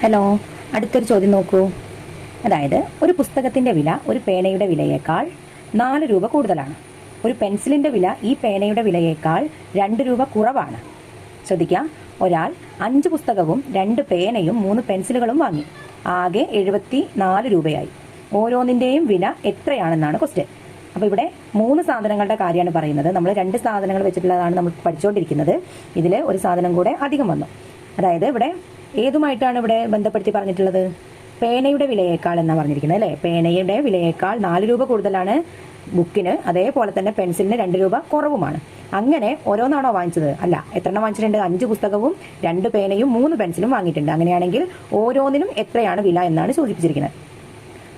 Hello അടുത്തൊരു ചോദ്യം നോക്കൂ. അതായത് ഒരു പുസ്തകത്തിന്റെ വില ഒരു പേനയുടെ വിലയേക്കാൾ നാല് രൂപ കൂടുതലാണ്. ഒരു പെൻസിലിന്റെ വില ഈ പേനയുടെ വിലയേക്കാൾ രണ്ട് രൂപ കുറവാണ്. ശ്രദ്ധിക്കാം. ഒരാൾ അഞ്ച് പുസ്തകവും രണ്ട് പേനയും മൂന്ന് പെൻസിലുകളും വാങ്ങി. ആകെ എഴുപത്തി നാല് രൂപയായി. ഓരോന്നിന്റെയും വില എത്രയാണെന്നാണ് ക്വസ്റ്റ്യൻ അപ്പോൾ ഇവിടെ മൂന്ന് സാധനങ്ങളുടെ കാര്യമാണ് പറയുന്നത്. നമ്മൾ രണ്ട് സാധനങ്ങൾ വെച്ചിട്ടുള്ളതാണ് നമ്മൾ പഠിച്ചുകൊണ്ടിരിക്കുന്നത്. ഇതിൽ ഒരു സാധനം കൂടെ അധികം വന്നു. അതായത് ഇവിടെ ഏതുമായിട്ടാണ് ഇവിടെ ബന്ധപ്പെടുത്തി പറഞ്ഞിട്ടുള്ളത്? പേനയുടെ വിലയേക്കാൾ എന്നാണ് പറഞ്ഞിരിക്കുന്നത് അല്ലേ? പേനയുടെ വിലയേക്കാൾ നാല് രൂപ കൂടുതലാണ് ബുക്കിന് അതേപോലെ തന്നെ പെൻസിലിന് രണ്ട് രൂപ കുറവുമാണ്. അങ്ങനെ ഓരോന്നാണോ വാങ്ങിച്ചത്? അല്ല എത്രണ്ണം വാങ്ങിച്ചിട്ടുണ്ട്? അഞ്ച് പുസ്തകവും രണ്ട് പേനയും മൂന്ന് പെൻസിലും വാങ്ങിയിട്ടുണ്ട്. അങ്ങനെയാണെങ്കിൽ ഓരോന്നിനും എത്രയാണ് വില എന്നാണ് സൂചിപ്പിച്ചിരിക്കുന്നത്.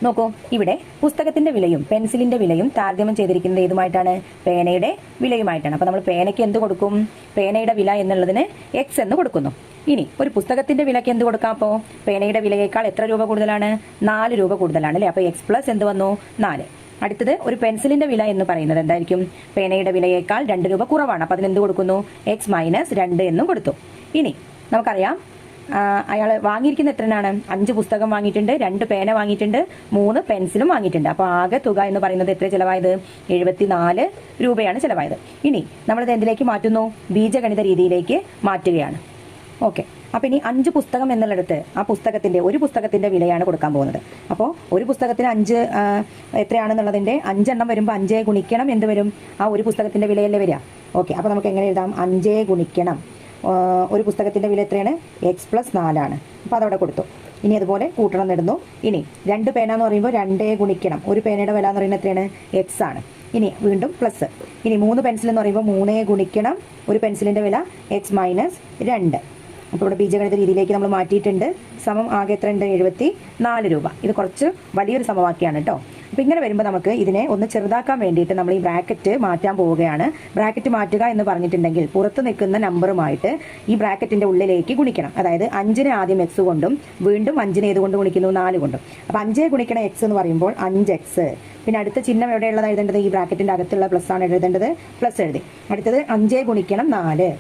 നോക്കൂ ഇവിടെ പുസ്തകത്തിന്റെ വിലയും പെൻസിലിന്റെ വിലയും താരതമ്യം ചെയ്തിരിക്കുന്നത് ഏതുമായിട്ടാണ്? പേനയുടെ വിലയുമായിട്ടാണ്. അപ്പൊ നമ്മൾ പേനയ്ക്ക് എന്ത് കൊടുക്കും? പേനയുടെ വില എന്നുള്ളതിന് എക്സ് എന്ന് കൊടുക്കുന്നു. ഇനി ഒരു പുസ്തകത്തിന്റെ വിലയ്ക്ക് എന്ത് കൊടുക്കാം അപ്പോ? പേനയുടെ വിലയേക്കാൾ എത്ര രൂപ കൂടുതലാണ്? നാല് രൂപ കൂടുതലാണ് അല്ലേ അപ്പൊ എക്സ് പ്ലസ് എന്ത് വന്നു? നാല്. അടുത്തത് ഒരു പെൻസിലിന്റെ വില എന്ന് പറയുന്നത് എന്തായിരിക്കും? പേനയുടെ വിലയേക്കാൾ രണ്ട് രൂപ കുറവാണ്. അപ്പൊ അതിന് എന്ത് കൊടുക്കുന്നു? എക്സ് മൈനസ് രണ്ട് എന്നും കൊടുത്തു. ഇനി നമുക്കറിയാം അയാൾ വാങ്ങിയിരിക്കുന്ന എത്രനാണ്? അഞ്ച് പുസ്തകം വാങ്ങിയിട്ടുണ്ട് രണ്ട് പേന വാങ്ങിയിട്ടുണ്ട് മൂന്ന് പെൻസിലും വാങ്ങിയിട്ടുണ്ട്. അപ്പോൾ ആകെ തുക എന്ന് പറയുന്നത് എത്ര ചിലവായത്? എഴുപത്തിനാല് രൂപയാണ് ചിലവായത്. ഇനി നമ്മളിത് എന്തിലേക്ക് മാറ്റുന്നു? ബീജഗണിത രീതിയിലേക്ക് മാറ്റുകയാണ്. ഓക്കെ. അപ്പൊ ഇനി അഞ്ച് പുസ്തകം എന്നുള്ളിടത്ത് ആ പുസ്തകത്തിന്റെ ഒരു പുസ്തകത്തിന്റെ വിലയാണ് കൊടുക്കാൻ പോകുന്നത്. അപ്പോൾ ഒരു പുസ്തകത്തിന് അഞ്ച് എത്രയാണെന്നുള്ളതിന്റെ അഞ്ചെണ്ണം വരുമ്പോൾ അഞ്ചേ ഗുണിക്കണം എന്ത് വരും? ആ ഒരു പുസ്തകത്തിന്റെ വിലയല്ലേ വരിക. ഓക്കെ. അപ്പോൾ നമുക്ക് എങ്ങനെ എഴുതാം? അഞ്ചേ ഗുണിക്കണം. ഒരു പുസ്തകത്തിന്റെ വില എത്രയാണ്? എക്സ് പ്ലസ് നാലാണ് അപ്പോൾ അതവിടെ കൊടുത്തു. ഇനി അതുപോലെ കൂട്ടണം നിടുന്നു ഇനി രണ്ട് പേന എന്ന് പറയുമ്പോൾ രണ്ടേ ഗുണിക്കണം. ഒരു പേനയുടെ വില എന്ന് പറയുന്നത് എത്രയാണ്? എക്സ് ആണ്. ഇനി വീണ്ടും പ്ലസ് ഇനി മൂന്ന് പെൻസിൽ എന്ന് പറയുമ്പോൾ മൂന്നേ ഗുണിക്കണം. ഒരു പെൻസിലിന്റെ വില എക്സ് മൈനസ് രണ്ട്. അപ്പോൾ ഇവിടെ ബീജഗണിത രീതിയിലേക്ക് നമ്മൾ മാറ്റിയിട്ടുണ്ട്. സമം ആകെ എത്ര ഉണ്ട്? എഴുപത്തി നാല് രൂപ. ഇത് കുറച്ച് വലിയൊരു സമവാക്യമാണ് കേട്ടോ അപ്പോൾ ഇങ്ങനെ വരുമ്പോൾ നമുക്ക് ഇതിനെ ഒന്ന് ചെറുതാക്കാൻ വേണ്ടിയിട്ട് നമ്മൾ ഈ ബ്രാക്കറ്റ് മാറ്റാൻ പോവുകയാണ്. ബ്രാക്കറ്റ് മാറ്റുക എന്ന് പറഞ്ഞിട്ടുണ്ടെങ്കിൽ പുറത്ത് നിൽക്കുന്ന നമ്പറുമായിട്ട് ഈ ബ്രാക്കറ്റിന്റെ ഉള്ളിലേക്ക് ഗുണിക്കണം. അതായത് അഞ്ചിനെ ആദ്യം എക്സ് കൊണ്ടും വീണ്ടും അഞ്ചിനെ ഏത് കൊണ്ട് ഗുണിക്കുന്നു? നാല് കൊണ്ടും. അപ്പോൾ അഞ്ചേ ഗുണിക്കണ എക്സ് എന്ന് പറയുമ്പോൾ അഞ്ച് എക്സ് പിന്നെ അടുത്ത ചിഹ്നം എവിടെയുള്ളത് എഴുതേണ്ടത്? ഈ ബ്രാക്കറ്റിന്റെ അകത്തുള്ള പ്ലസ് ആണ് എഴുതേണ്ടത്. പ്ലസ് എഴുതി. അടുത്തത് അഞ്ചേ ഗുണിക്കണം നാല്.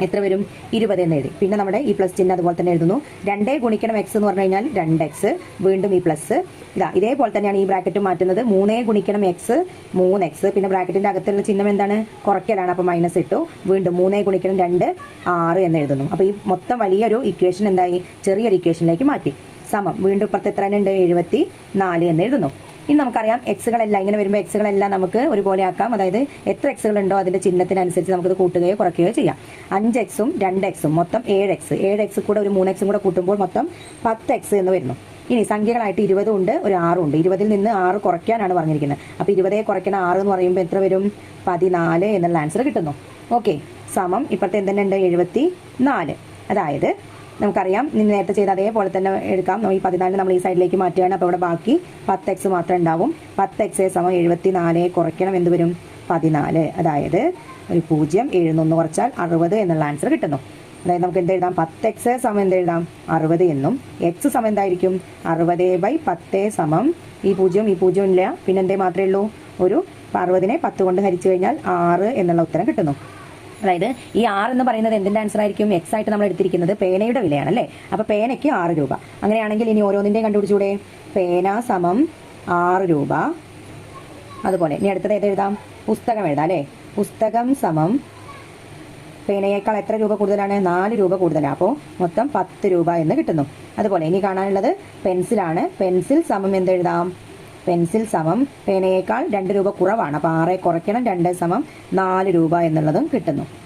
എത്ര വരും? ഇരുപത് എന്ന് എഴുതി. പിന്നെ നമ്മുടെ ഈ പ്ലസ് ചിഹ്നം അതുപോലെ തന്നെ എഴുതുന്നു. രണ്ടേ ഗുണിക്കണം എക്സ് എന്ന് പറഞ്ഞു കഴിഞ്ഞാൽ രണ്ട് എക്സ് വീണ്ടും ഈ പ്ലസ് ഇതാ ഇതേപോലെ തന്നെയാണ് ഈ ബ്രാക്കറ്റ് മാറ്റുന്നത്. മൂന്നേ ഗുണിക്കണം എക്സ് മൂന്ന് എക്സ് പിന്നെ ബ്രാക്കറ്റിന്റെ അകത്തുള്ള ചിഹ്നം എന്താണ്? കുറയ്ക്കലാണ്. അപ്പോൾ മൈനസ് ഇട്ടു. വീണ്ടും മൂന്നേ ഗുണിക്കണം രണ്ട് ആറ് എന്ന് എഴുതുന്നു. അപ്പോൾ ഈ മൊത്തം വലിയൊരു ഇക്വേഷൻ എന്തായി? ചെറിയൊരു ഇക്വേഷനിലേക്ക് മാറ്റി. സമം. വീണ്ടും ഇപ്പുറത്ത് എത്ര ഉണ്ട്? എഴുപത്തി നാല് എന്ന് എഴുതുന്നു. ഇനി നമുക്കറിയാം എക്സുകളെല്ലാം ഇങ്ങനെ വരുമ്പോൾ എക്സുകളെല്ലാം നമുക്ക് ഒരുപോലെ ആക്കാം. അതായത് എത്ര എക്സുകൾ ഉണ്ടോ അതിന്റെ ചിഹ്നത്തിനനുസരിച്ച് നമുക്കത് കൂട്ടുകയോ കുറയ്ക്കുകയോ ചെയ്യാം. അഞ്ച് എക്സും രണ്ട് എക്സും മൊത്തം ഏഴ് എക്സ് ഏഴ് എക്സ് കൂടെ ഒരു മൂന്ന് എക്സും കൂടെ കൂട്ടുമ്പോൾ മൊത്തം പത്ത് എക്സ് എന്ന് വരുന്നു. ഇനി സംഖ്യകളായിട്ട് ഇരുപതും ഉണ്ട് ഒരു ആറും ഉണ്ട്. ഇരുപതിൽ നിന്ന് ആറ് കുറയ്ക്കാനാണ് പറഞ്ഞിരിക്കുന്നത്. അപ്പോൾ ഇരുപതേ കുറയ്ക്കണ ആറ് എന്ന് പറയുമ്പോൾ എത്ര വരും? പതിനാല് എന്നുള്ള ആൻസർ കിട്ടുന്നു. ഓക്കെ സമം ഇപ്പോഴത്തെ എന്തെന്നുണ്ട് എഴുപത്തി നാല് അതായത് നമുക്കറിയാം നിങ്ങൾ നേരത്തെ ചെയ്ത അതേപോലെ തന്നെ എടുക്കാം. നമ്മൾ ഈ പതിനാല് നമ്മൾ ഈ സൈഡിലേക്ക് മാറ്റുകയാണ്. അപ്പോൾ ഇവിടെ ബാക്കി പത്ത് എക്സ് മാത്രമേ ഉണ്ടാവും. പത്ത് എക്സ് സമം എഴുപത്തി നാല് കുറയ്ക്കണം. എന്ത് വരും? പതിനാല്. അതായത് ഒരു പൂജ്യം എഴുന്നൊന്ന് കുറച്ചാൽ അറുപത് എന്നുള്ള ആൻസർ കിട്ടുന്നു. അതായത് നമുക്ക് എന്ത് എഴുതാം? പത്ത് എക്സ് സമം എന്ത് എഴുതാം? അറുപത് എന്നും. എക്സ് സമം എന്തായിരിക്കും? അറുപത് ബൈ പത്ത് സമം ഈ പൂജ്യം ഈ പൂജ്യം ഇല്ല. പിന്നെന്തേ മാത്രമേ ഉള്ളൂ? ഒരു അറുപതിനെ പത്ത് കൊണ്ട് ഹരിച്ചു കഴിഞ്ഞാൽ ആറ് എന്നുള്ള ഉത്തരം കിട്ടുന്നു. അതായത് ഈ ആറ് എന്ന് പറയുന്നത് എന്തിന്റെ ആൻസർ ആയിരിക്കും? എക്സ് ആയിട്ട് നമ്മൾ എടുത്തിരിക്കുന്നത് പേനയുടെ വിലയാണ് അല്ലേ? അപ്പൊ പേനയ്ക്ക് ആറ് രൂപ. അങ്ങനെയാണെങ്കിൽ ഇനി ഓരോന്നിന്റെയും കണ്ടുപിടിച്ചൂടെ പേന സമം ആറ് രൂപ. അതുപോലെ ഇനി അടുത്തത് ഏത് എഴുതാം? പുസ്തകം എഴുതാം അല്ലേ? പുസ്തകം സമം പേനയേക്കാൾ എത്ര രൂപ കൂടുതലാണ്? നാല് രൂപ കൂടുതലാണ് അപ്പോൾ മൊത്തം പത്ത് രൂപ എന്ന് കിട്ടുന്നു. അതുപോലെ ഇനി കാണാനുള്ളത് പെൻസിലാണ്. പെൻസിൽ സമം എന്ത് എഴുതാം? പെൻസിൽ സമം പേനയേക്കാൾ രണ്ട് രൂപ കുറവാണ്. അപ്പോൾ ആറെ കുറയ്ക്കണം രണ്ട് സമം നാല് രൂപ എന്നുള്ളതും കിട്ടുന്നു.